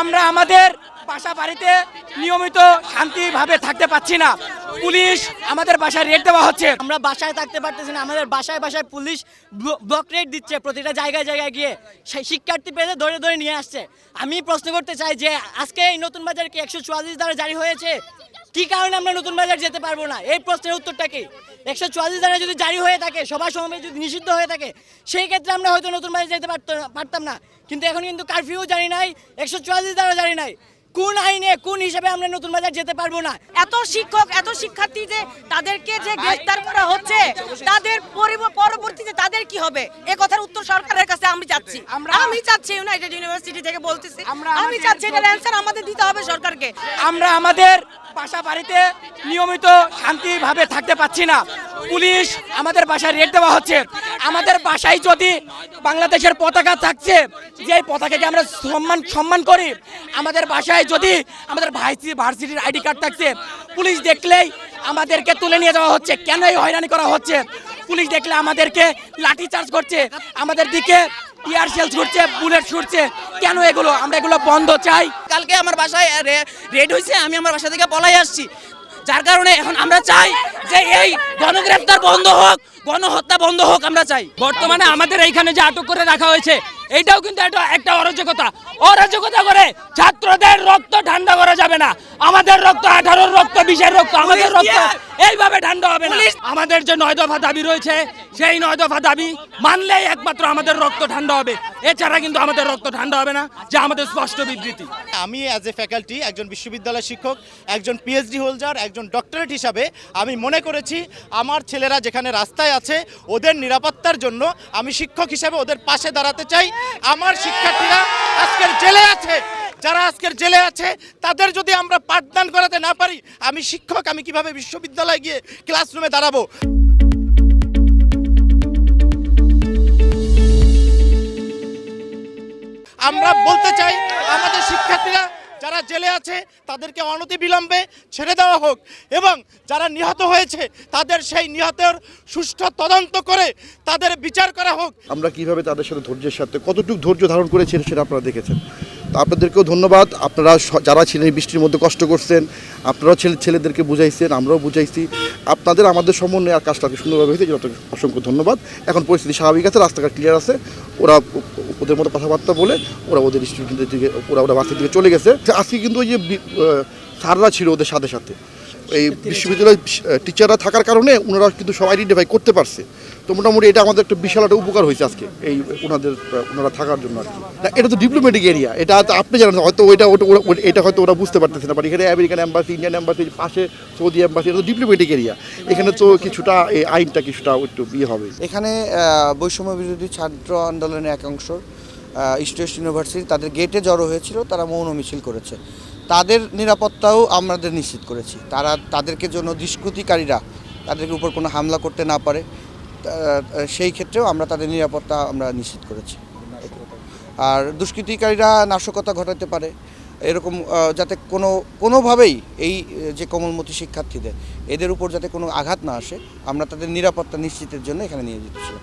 আমরা আমাদের বাসা বাড়িতে নিয়মিত শান্তিভাবে থাকতে পাচ্ছি না। পুলিশ আমাদের বাসায় রেড দেওয়া হচ্ছে। আমরা বাসায় থাকতে পারতেছি না। আমাদের বাসায় বাসায় পুলিশ ব্লক রেট দিচ্ছে প্রতিটা জায়গায় জায়গায় গিয়ে। সেই শিক্ষার্থী পেয়ে ধরে ধরে নিয়ে আসছে। আমি প্রশ্ন করতে চাই যে, আজকে এই নতুন বাজার কি একশো চুয়াল্লিশ দ্বারা জারি হয়েছে? কি কারণে আমরা নতুন বাজার যেতে পারব না? এই প্রশ্নের উত্তরটা কি? একশো চুয়াল্লিশ দ্বারা যদি জারি হয়ে থাকে সভা সমাবেশ যদি নিষিদ্ধ হয়ে থাকে সেই ক্ষেত্রে আমরা হয়তো নতুন বাজার যেতে পারতো- পারতাম না। কিন্তু এখন কিন্তু কারফিউ জারি নাই একশো চুয়াল্লিশ দ্বারা জারি নাই। কোন আইনে কোন হিসাবে আমরা নতুন বাজার যেতে পারব না? এত শিক্ষক এত শিক্ষার্থী যে তাদেরকে যে গ্রেফতার করা হচ্ছে তাদের পরিব- পরবর্তীতে তাদের কি হবে? এ কথার উত্তর সরকারের কাছে আমি চাচ্ছি। আমি চাচ্ছি ইউনাইটেড ইউনিভার্সিটি থেকে বলতেছি। আমি চাচ্ছি এটার অ্যান্সার আমাদের দিতে হবে সরকারকে। আমরা আমাদের বাসা বাড়িতে নিয়মিত শান্তিভাবে থাকতে পাচ্ছি না। পুলিশ আমাদের বাসায় রেড দেওয়া হচ্ছে। আমাদের বাসায় যদি বাংলাদেশের পতাকা থাকছে যে পতাকাকে আমরা সম্মান সম্মান করি, আমাদের বাসায় যদি আমাদের ভাইসি ভার্সিটির আইডি কার্ড থাকছে, পুলিশ দেখলেই আমাদেরকে তুলে নিয়ে যাওয়া হচ্ছে। কেন এই হয়রানি করা হচ্ছে? পুলিশ দেখলে আমাদেরকে লাঠি চার্জ করছে। আমাদের দিকে টিয়ার শেল ছুটছে বুলেট ছুটছে। কেন এগুলো? আমরা এগুলো বন্ধ চাই। কালকে আমার বাসায় রেড হয়েছে আমি আমার বাসা থেকে পলাই আসছি। যার কারণে এখন আমরা চাই যে এই গণগ্রেফতার বন্ধ হোক গণহত্যা বন্ধ হোক আমরা চাই। বর্তমানে আমাদের এইখানে যে আটক করে রাখা হয়েছে এইটাও কিন্তু একটা একটা অরাজকতা। অরাজকতা করে ছাত্রদের রক্ত ঠান্ডা করা যাবে না। আমাদের রক্ত আঠারোর রক্ত বিশের রক্ত আমাদের রক্ত এইভাবে ঠান্ডা হবে না। আমাদের যে নয় দফা দাবি রয়েছে সেই নয় দফা দাবি মানলেই একমাত্র আমাদের রক্ত ঠান্ডা হবে। এছাড়া কিন্তু আমাদের রক্ত ঠান্ডা হবে না, যা আমাদের স্পষ্ট বিবৃতি। আমি অ্যাজ এ ফ্যাকাল্টি একজন বিশ্ববিদ্যালয় শিক্ষক, একজন পিএইচডি হোল্ডার একজন ডক্টরেট হিসাবে আমি মনে করেছি আমার ছেলেরা যেখানে রাস্তায় আছে, ওদের নিরাপত্তার জন্য আমি শিক্ষক হিসাবে ওদের পাশে দাঁড়াতে চাই। আমার শিক্ষার্থীরা আজকের জেলে আছে। যারা আজকের জেলে আছে, তাদের যদি আমরা পাঠদান করাতে না পারি, আমি শিক্ষক, আমি কীভাবে বিশ্ববিদ্যালয়ে গিয়ে ক্লাসরুমে দাঁড়াবো? আমরা বলতে চাই, আমাদের শিক্ষার্থীরা যারা জেলে আছে, তাদেরকে অনতি বিলম্বে ছেড়ে দেওয়া হোক এবং যারা নিহত হয়েছে, তাদের সেই নিহতের সুষ্ঠু তদন্ত করে তাদের বিচার করা হোক। আমরা কীভাবে তাদের সাথে ধৈর্যের সাথে কতটুকু ধৈর্য ধারণ করেছেন সেটা আপনারা দেখেছেন। আপনাদেরকেও ধন্যবাদ। আপনারা যারা ছিলেন বৃষ্টির মধ্যে কষ্ট করছেন আপনারাও ছেলে ছেলেদেরকে বুঝাইছেন আমরাও বুঝাইছি। আপনাদের আমাদের সমন্বয়ে আর কাজটাকে সুন্দরভাবে হয়েছে যত অসংখ্য ধন্যবাদ। এখন পরিস্থিতি স্বাভাবিক আছে রাস্তাঘাট ক্লিয়ার আছে। ওরা ওদের মতো কথাবার্তা বলে ওরা ওদের স্টুডেন্টদের দিকে ওরা ওরা বাসের দিকে চলে গেছে। আজকে কিন্তু ওই যে স্যাররা ছিল ওদের সাথে সাথে। এই বিশ্ববিদ্যালয়ের টিচাররা থাকার কারণে ওনারা কিন্তু সব আইডেন্টিফাই করতে পারছে। তো মোটামুটি এটা আমাদের একটা বিশাল একটা উপকার হয়েছে আজকে, এই ওনাদের, ওনারা থাকার জন্য আর কি। এটা তো ডিপ্লোম্যাটিক এরিয়া এটা আপনি জানেন হয়তো ওইটা, ওটা এটা হয়তো ওরা বুঝতে পারতেছে না বাট এখানে আমেরিকান অ্যাম্বাসি ইন্ডিয়ান অ্যাম্বাসি পাশে সৌদি অ্যাম্বাসি এটা তো ডিপ্লোম্যাটিক এরিয়া এখানে তো কিছুটা, এই আইনটা কিছুটা একটু ইয়ে হবে। এখানে বৈষম্য বিরোধী ছাত্র আন্দোলনের এক অংশ ইস্ট ইউনিভার্সিটি তাদের গেটে জড়ো হয়েছিল, তারা মৌন মিছিল করেছে। তাদের নিরাপত্তাও আমাদের নিশ্চিত করেছি। তারা, তাদেরকে জন্য দুষ্কৃতিকারীরা তাদের উপর কোনো হামলা করতে না পারে। সেই ক্ষেত্রেও আমরা তাদের নিরাপত্তা আমরা নিশ্চিত করেছি। আর দুষ্কৃতিকারীরা নাশকতা ঘটাতে পারে। এরকম যাতে কোনো, কোনোভাবেই এই যে কোমলমতি শিক্ষার্থীদের, এদের উপর যাতে কোনো আঘাত না আসে, আমরা তাদের নিরাপত্তা নিশ্চিতের জন্য এখানে নিয়ে যেতেছিলাম